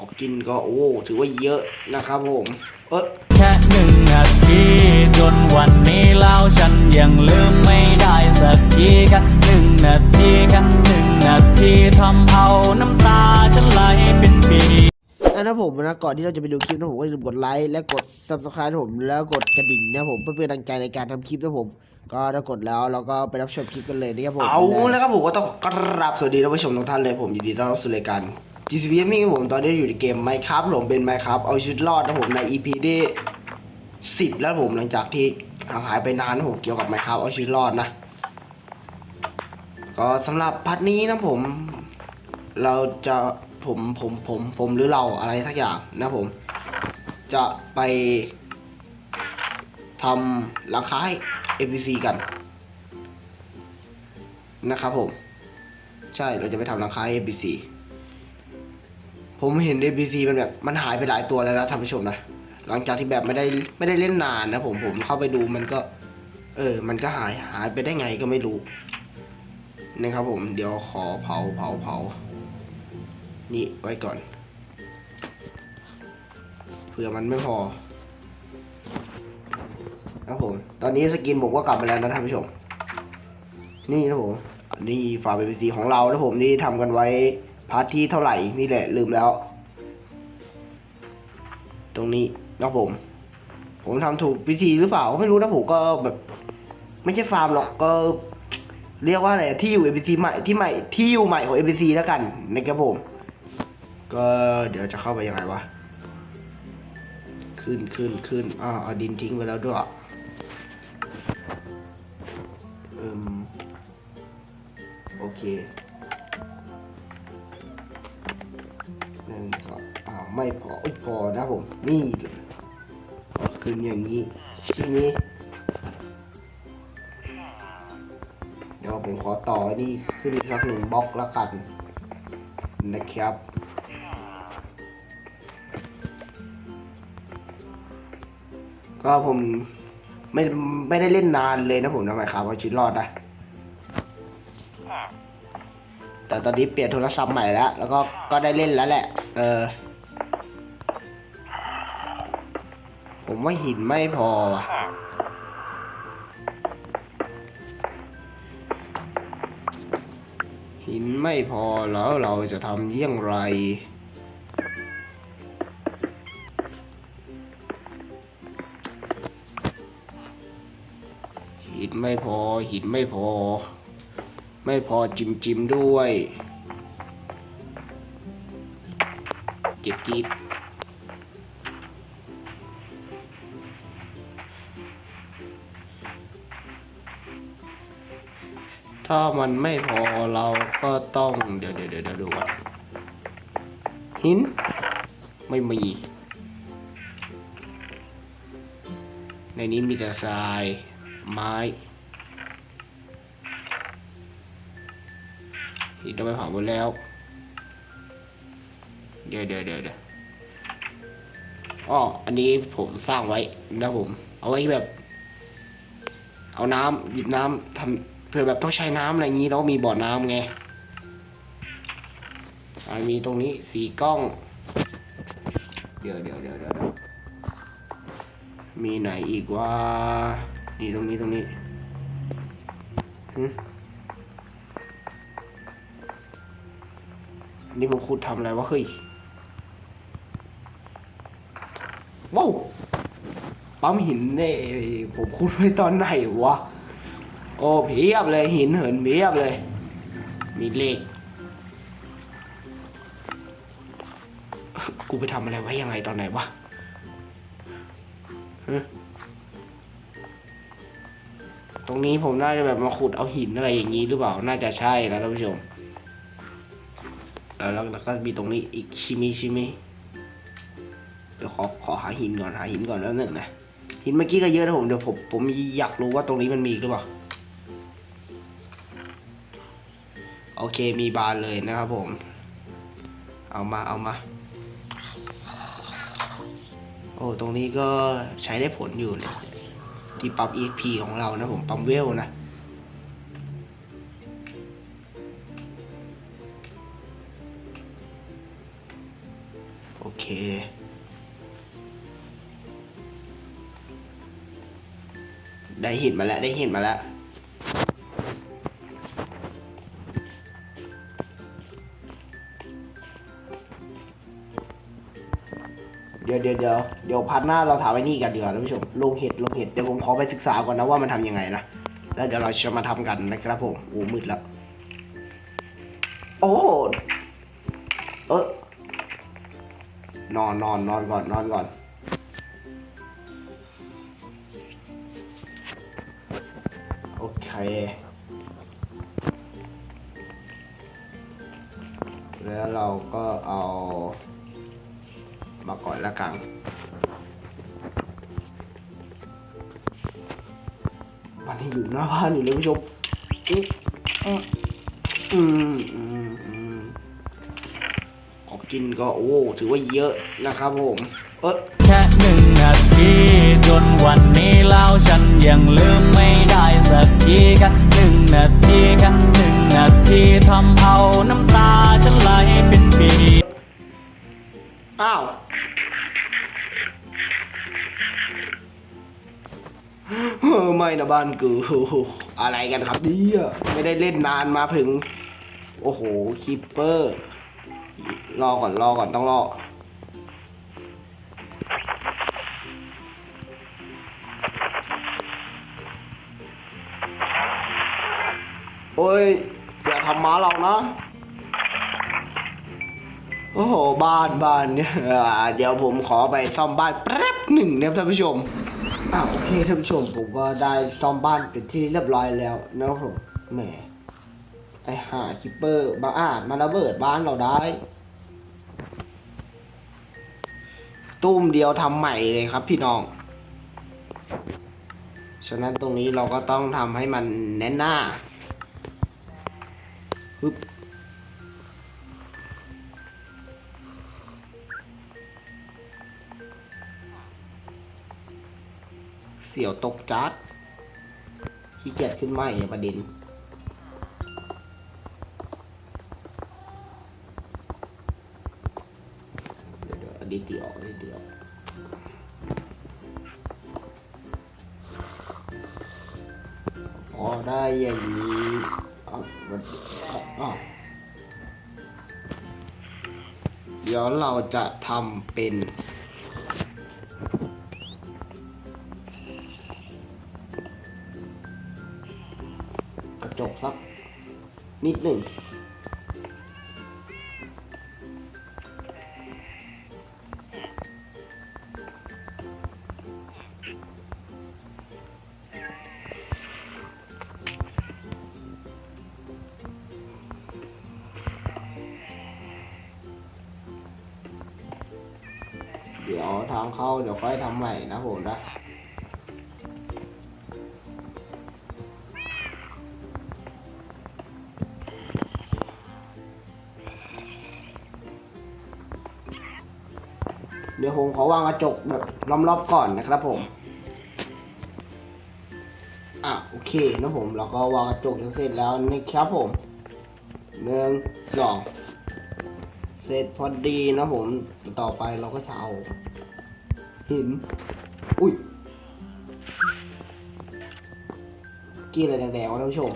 ของกินก็โอ้ถือว่าเยอะนะครับผม เออแค่หนึ่งนาทีจนวันนี้แล้วฉันยังลืมไม่ได้สักทีแค่หนึ่งนาทีแค่หนึ่งนาทีทำเอาน้ำตาฉันไหลเป็นปีแล้วนะผมนะก่อนที่เราจะไปดูคลิปนะผมก็อย่าลืมกดไลค์และกด subscribe นะผมแล้วกดกระดิ่งนะผมเพื่อเป็นกำลังใจในการทำคลิปนะผม ก็ถ้ากดแล้วเราก็ไปรับชมคลิปกันเลยนะครับผมเอาแล้วครับผมก็ต้องกราบสวัสดีท่านผู้ชมทุกท่านเลยผมยินดีต้อนรับสู่รายการ GCP Gaming ครับผมตอนนี้อยู่ในเกม Minecraft ผมเป็น Minecraft เอาชีวิตรอดนะผมใน EP ที่10แล้วผมหลังจากที่ห่างหายไปนานนะผมเกี่ยวกับ Minecraft เอาชีวิตรอดนะ ก็สำหรับพาร์ทนี้นะผม เราจะผมผมผมผมหรือเราอะไรสักอย่างนะผม จะไปทำหลังคาให้ FVC กัน นะครับผม ใช่เราจะไปทำหลังคาให้ FVC ผมเห็น FVC มันแบบมันหายไปหลายตัวแล้วนะท่านผู้ชมนะ หลังจากที่แบบไม่ได้ไม่ได้เล่นนานนะผมผมเข้าไปดูมันก็ เออ มันก็หายหายไปได้ไงก็ไม่รู้นะครับผมเดี๋ยวขอเผาเผาเผานี่ไว้ก่อนเผื่อมันไม่พอครับผม ตอนนี้สกินผมก็กลับมาแล้วนะท่านผู้ชม นี่นะผมนี่ฝาเบบีซีของเรานะผมนี่ทำกันไว้ พาร์ทที่เท่าไหร่นี่แหละลืมแล้ว ตรงนี้นะผม ผมทำถูกวิธีหรือเปล่าก็ไม่รู้นะผมก็แบบ ไม่ใช่ฟาร์มหรอกก็ เรียกว่าอะไรที่อยู่ ABC ใหม่ที่ใหม่ที่อยู่ใหม่ของ ABC แล้วกันนะครับผม ก็เดี๋ยวจะเข้าไปยังไงวะขึ้นขึ้นขึ้นอ่าเอาดินทิ้งไปแล้วด้วยอืมโอเค ไม่พออยพอนะผม นี่เลยเอาขึ้นอย่างนี้ทีนี้ เดี๋ยวผมขอต่อนี่ขึ้นอีกสักหนึ่งบล็อกละกัน นะครับก็ผมไม่ไม่ได้เล่นนานเลยนะผมทำไมครับว่าชีวิตรอดนะแต่ตอนนี้เปลี่ยนโทรศัพท์ใหม่แล้ว แล้วก็ก็ได้เล่นแล้วแหละ เออ ผมว่าหินไม่พอว่ะหินไม่พอแล้วเราจะทำเยี่ยงไร หินไม่พอหินไม่พอ ไม่พอจิมจิมด้วยเก็บกีบ ถ้ามันไม่พอเราก็ต้องเดี๋ยวเดี๋ยวเดี๋ยวดี๋ยวดูก่อนหิน ไม่มี ในนี้มีแต่ทราย ไม้หินเราไปเผาหมดแล้ว เดี๋ยวเดี๋ยวเดี๋ยวเดี๋ยวอ้ออันนี้ผมสร้างไว้นะผม เอาไว้แบบ เอาน้ำหยิบน้ำทำ เผื่อแบบต้องใช้น้ำอะไรอย่างนี้แล้วมีบ่อน้ำไงมีตรงนี้สีกล้อง เดี๋ยวเดี๋ยวเดี๋ยวเดี๋ยวมีไหนอีกว่านี่ตรงนี้ตรงนี้นี่ผมขุดทำอะไรวะเฮ้ยว้าวปั๊มหินเนี่ยผมขุดไว้ตอนไหนวะ โอ้เพียบเลยหินเหินเพียบเลย มีเลขกูไปทำอะไรไว้ยังไงตอนไหนวะตรงนี้ผมน่าจะแบบมาขุดเอาหินอะไรอย่างนี้หรือเปล่า น่าจะใช่แล้วท่านผู้ชม แล้วแล้วก็มีตรงนี้อีกชิมิชิมิเดี๋ยวขอขอหาหินก่อนหาหินก่อนแล้วหนึ่งนะหินเมื่อกี้ก็เยอะนะผมเดี๋ยวผมผมอยากรู้ว่าตรงนี้มันมีหรือเปล่า โอเคมีบานเลยนะครับผม เอามาเอามา โอ้ตรงนี้ก็ใช้ได้ผลอยู่เนี่ยที่ปั๊ม EXP ของเรานะผมปั๊มเวลนะโโอเคได้หินมาแล้ว ได้หินมาแล้ว เดี๋ยวเดี๋ยวเดี๋ยวเดี๋ยวพัดหน้าเราถามไอ้นี่กันดีกว่าท่านผู้ชมลงเห็ดลงเห็ดเดี๋ยวผมขอไปศึกษาก่อนนะว่ามันทำยังไงนะแล้วเดี๋ยวเราจะมาทำกันนะครับผมโอ้มืดแล้วโอ้เออนอนนอนนอนก่อนนอนก่อนโอเคแล้วเราก็เอา ก่อนละกันมันยังอยู่หน้าบ้านอยู่เลยผู้ชมอืมอืมอืมอืมของกินก็โอ้ ถือว่าเยอะนะครับผม เออแค่หนึ่งนาทีจนวันนี้แล้วฉันยังลืมไม่ได้สักทีแค่หนึ่งนาทีแค่หนึ่งนาทีทำเอาน้ำตาฉันไหลเป็นปีอ้าว ไม่นะบ้านกูอะไรกันครับเนี่ยไม่ได้เล่นนานมาถึง โอ้โหคิปเปอร์ รอก่อนรอก่อนต้องรอโอ้ยอย่าทำหมาเรานะโอ้โห บ้านบ้านเนี่ยเดี๋ยวผมขอไปซ่อมบ้านแป๊บหนึ่งนะครับท่านผู้ชม อ่าโอเคท่านผู้ชมผมก็ได้ซ่อมบ้านเป็นที่เรียบร้อยแล้วนะครับผมแหมไอหาคิปเปอร์มาอานมาระเบิดบ้านเราได้ ตุ้มเดียวทำใหม่เลยครับพี่น้อง ฉะนั้นตรงนี้เราก็ต้องทำให้มันแน่นหน้าปึ๊บ เสี่ยวตกจัดขี้เกียจขึ้นไม่ประเด็นเดี๋ยวเดี๋ยวอันนี้ตีออกอันนี้ตีออกพอได้อย่างนี้อะมันอะอะเดี๋ยวเราจะทำเป็น นิดหนึ่งเดี๋ยวทางเข้าเดี๋ยวค่อยทำใหม่นะผมนะ เดี๋ยวผมขอวางกระจกแบบล้อมๆก่อนนะครับผมอะโอเคนะผมเราก็วางกระจกเสร็จแล้วนะครับผมหนึ่งสองเสร็จพอดีนะผมต่อไปเราก็จะเอาหินอุ้ยกี่อะไรแดงๆวะท่านผู้ชม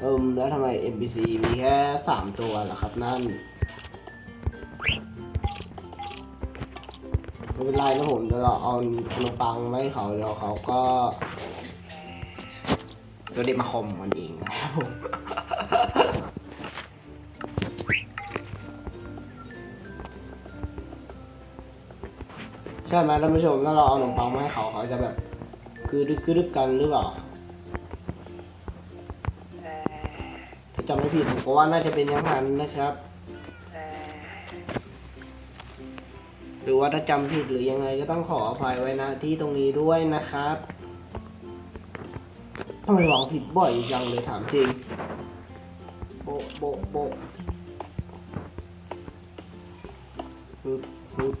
เอิมแล้วทำไม NPC มีแค่สามตัวเหรอครับนั่นไม่เป็นไรนะผมเดี๋ยวเราเอาขนมปังไว้ให้เขาเดี๋ยวเขาก็เดี๋ยวเด็กมาคอมมันเองนะครับผมใช่ไหมท่านผู้ชมถ้าเราเอาขนมปังมาให้เขาเขาจะแบบ คือดึกคือดึกกันหรือเปล่า จำไม่ผิดผมก็ว่าน่าจะเป็นย่างนั้นนะครับ หรือว่าถ้าจำผิดหรือยังไงก็ต้องขออภัยไว้นะที่ตรงนี้ด้วยนะครับทำไมวังผิดบ่อยจังเลยถามจริง โบโบะโบปึ๊บปึ๊บ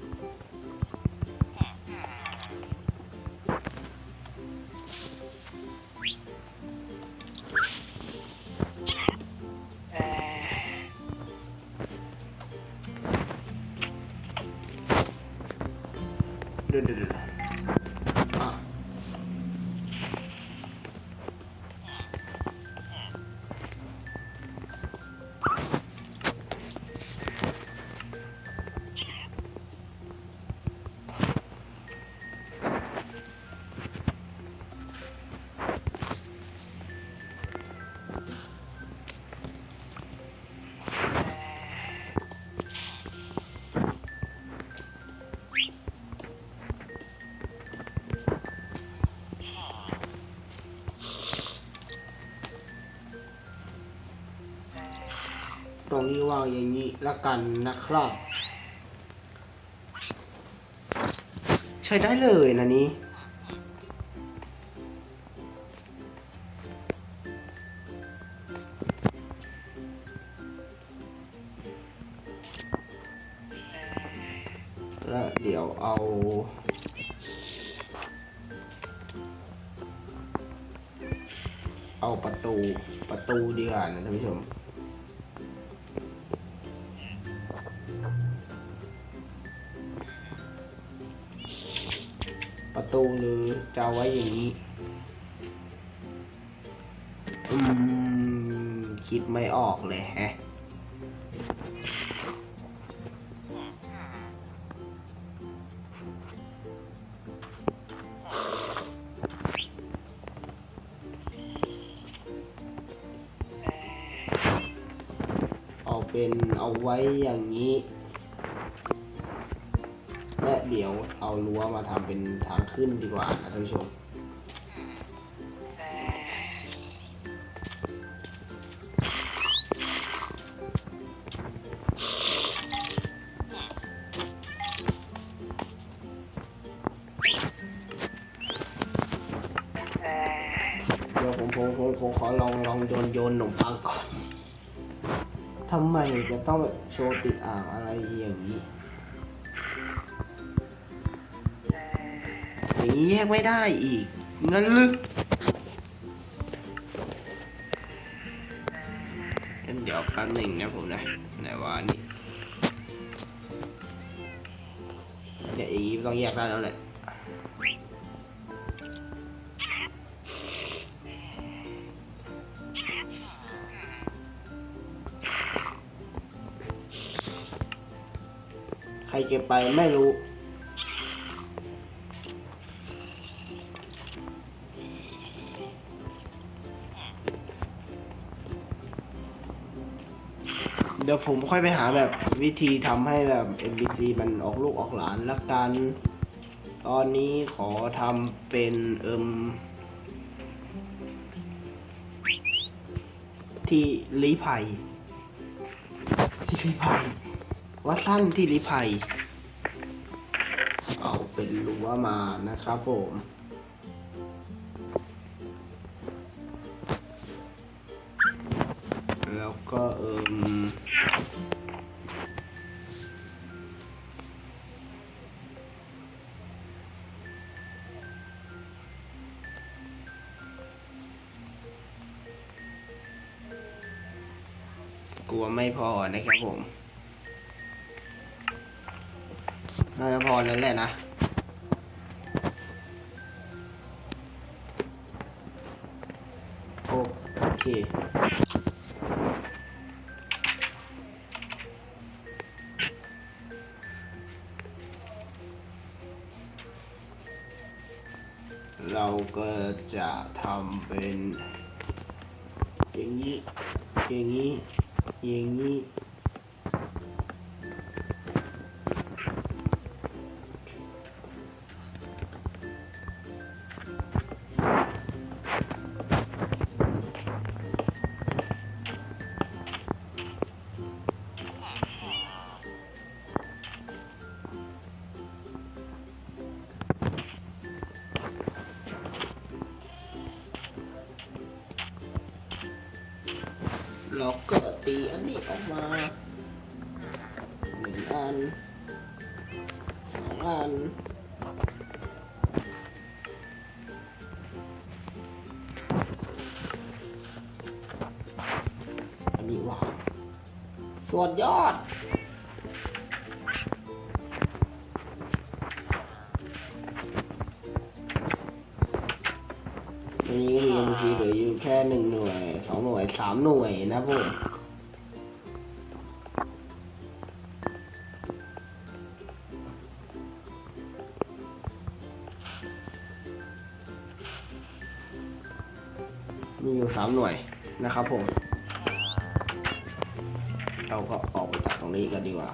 ดี๋ย นี้วางอย่างนี้ละกันนะครับ ใช้ได้เลยนะนี้แล้วเดี๋ยวเอาเอาประตูประตูดีกว่านะท่านผู้ชม ตูหรือจะเอาไว้อย่างนี้อืมคิดไม่ออกเลยแฮะเอาเป็นเอาไว้อย่างนี้ เดี๋ยวเอารั้วมาทำเป็นทางขึ้นดีกว่านะท่านผู้ชมเดี๋ยวผมผมผมผมขอลองลองโยนโยนขนมปังก่อนทำไมจะต้องโชว์ติดอ่างอะไรอย่างนี้ ย่างแยกไม่ได้อีกงั้นลึกงั้นเดี๋ยวแป๊บหนึ่งนะผมนะไหนวะนี่เนี่ยอย่างนี้ต้องแยกได้แล้วแหละใครเก็บไปไม่รู้ เดี๋ยวผมค่อยไปหาแบบวิธีทำให้แบบ MBC มันออกลูกออกหลานละกัน ตอนนี้ขอทำเป็นเอิมที่ลีภัย ที่ลีภัย วัดสั้นที่ลิภัย เอาเป็นรั้วมานะครับผม แล้วก็เอิมกลัวไม่พอนะครับผม น่าจะพอแล้วแหละนะโอเค จะทำเป็นอย่างนี้อย่างนี้อย่างนี้ อันนี้ออกมาหนึ่งอันสองอันอันนี้ว่าส่วนยอดอันนี้เรียนบางทีเหลืออยู่แค่หนึ่งหน่วยสองหน่วยสามหน่วยนะพวก มีอยู่สามหน่วยนะครับผม เราก็ออกไปจากตรงนี้กันดีกว่า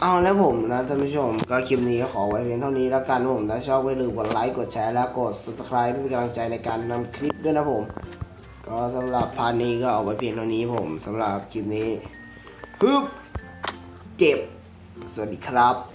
เอาแล้วผมนะท่านผู้ชม ก็คลิปนี้ก็ขอไว้เพียงเท่านี้แล้วกันผมถ้าชอบก็อย่าลืมกดไลค์กดแชร์และกด subscribe เพื่อเป็นกำลังใจในการนำคลิปด้วยนะผม ก็สำหรับพาร์ทนี้ก็เอาไว้เพียงเท่านี้ผมสำหรับคลิปนี้ฮึบเจ็บ สวัสดีครับ